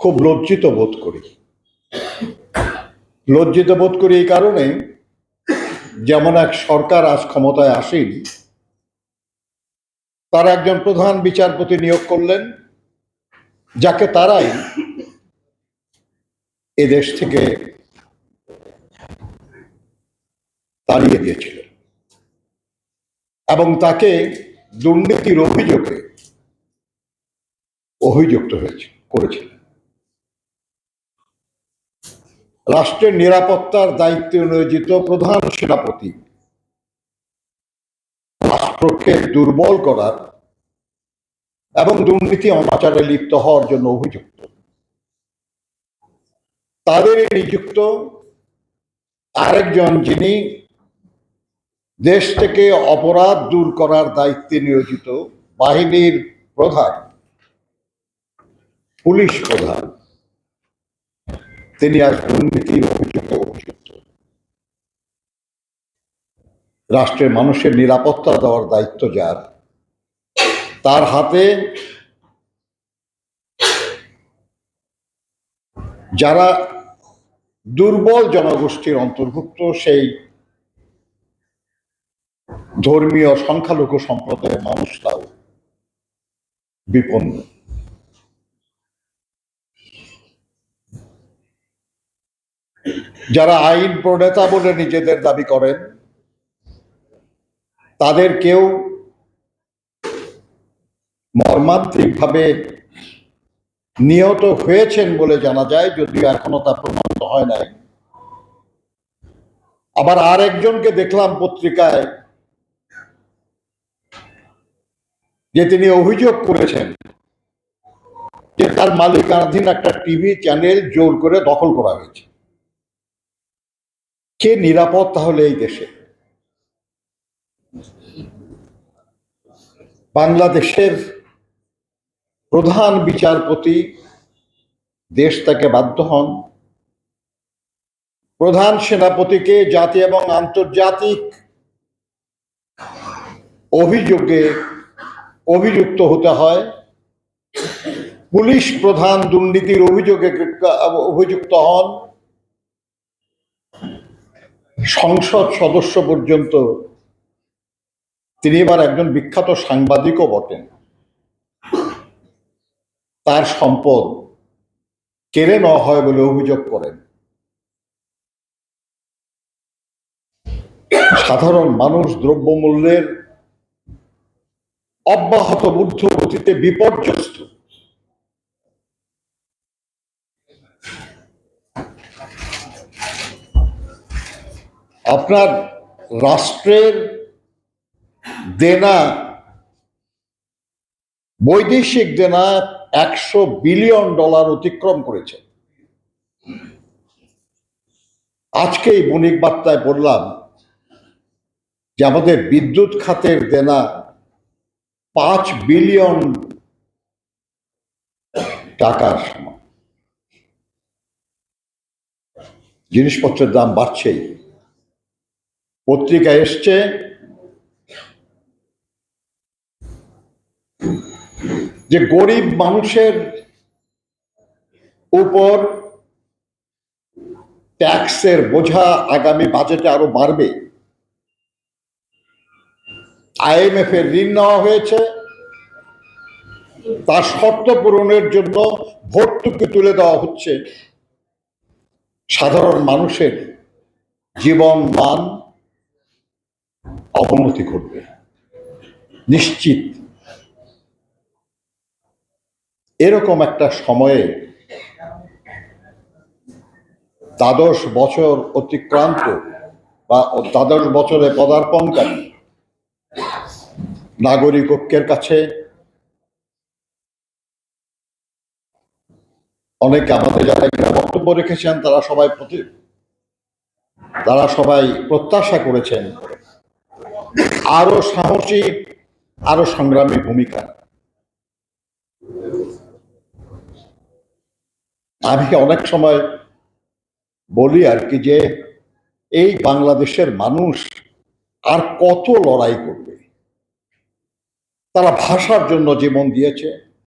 খুব লজ্জিত বোধ করি। লজ্জিত বোধ করি এই কারণে যেমন এক সরকার আজ ক্ষমতায় আসেন, তারা একজন প্রধান বিচারপতি নিয়োগ করলেন, যাকে তারাই এদেশ থেকে তাড়িয়ে দিয়েছিলেন এবং তাকে দুর্নীতির অভিযোগে অভিযুক্ত হয়েছে করেছিলেন রাষ্ট্রের নিরাপত্তার দায়িত্বে নিয়োজিত প্রধান সেনাপতি। রাষ্ট্রকে দুর্বল করার এবং দুর্নীতি অনাচারে লিপ্ত হওয়ার জন্য অভিযুক্ত। তাদের নিযুক্ত আরেকজন যিনি দেশ থেকে অপরাধ দূর করার দায়িত্বে নিয়োজিত বাহিনীর প্রধান, পুলিশ প্রধান। তিনি আজ দুর্নীতির অভিযোগে অভিযুক্ত রাষ্ট্রের মানুষের নিরাপত্তা দেওয়ার দায়িত্ব যার, তার হাতে যারা দুর্বল জনগোষ্ঠীর অন্তর্ভুক্ত, সেই ধর্মীয় সংখ্যালঘু সম্প্রদায়ের মানুষরাও বিপন্ন। যারা আইন প্রণেতা বলে নিজেদের দাবি করেন, তাদের কেউ মর্মান্তিকভাবে নিহত হয়েছেন বলে জানা যায়, যদিও এখনও তা প্রমাণিত হয় নাই। আবার আর একজনকে দেখলাম পত্রিকায় যে তিনি অভিযোগ করেছেন যে তার মালিকানাধীন একটা টিভি চ্যানেল জোর করে দখল করা হয়েছে। কে নিরাপদ তাহলে এই দেশে? বাংলাদেশের প্রধান বিচারপতি দেশ তাকে বাধ্য হন। প্রধান সেনাপতিকে জাতি এবং আন্তর্জাতিক অভিযোগে অভিযুক্ত হতে হয়। পুলিশ প্রধান দুর্নীতির অভিযোগে অভিযুক্ত হন। সংসদ সদস্য পর্যন্ত তিনি এবার একজন বিখ্যাত সাংবাদিকও বটেন। তার সম্পদ কেড়ে নেওয়া হয় বলে অভিযোগ করেন। সাধারণ মানুষ দ্রব্যমূল্যের অব্যাহত ঊর্ধ্বগতিতে বিপর্যস্ত। আপনার রাষ্ট্রের দেনা, বৈদেশিক দেনা একশো বিলিয়ন ডলার অতিক্রম করেছে। আজকে এই বণিক বার্তায় বললাম যে আমাদের বিদ্যুৎ খাতের দেনা পাঁচ বিলিয়ন টাকার সমান। জিনিসপত্রের দাম বাড়ছেই। পত্রিকা এসছে। যে গরিব মানুষের উপর ট্যাক্সের বোঝা আগামী বাজেটে আরও বাড়বে। আইএমএফ এর ঋণ নেওয়া হয়েছে। তার শর্ত পূরণের জন্য ভর্তুকি তুলে দেওয়া হচ্ছে সাধারণ মানুষের জীবন মান অবনতি ঘটবে। নিশ্চিত। এরকম একটা সময়ে দ্বাদশ বছর অতিক্রান্ত বা দ্বাদশ বছরে পদার্পণকারী নাগরিক ঐক্যের কাছে অনেকে আমাদের যারা এখানে বক্তব্য রেখেছেন, তারা সবাই প্রতি তারা সবাই প্রত্যাশা করেছেন আরও সাহসী, আরও সংগ্রামী ভূমিকা। আমি অনেক সময় বলি আর কি যে, এই বাংলাদেশের মানুষ আর কত লড়াই করবে? তারা ভাষার জন্য জীবন দিয়েছে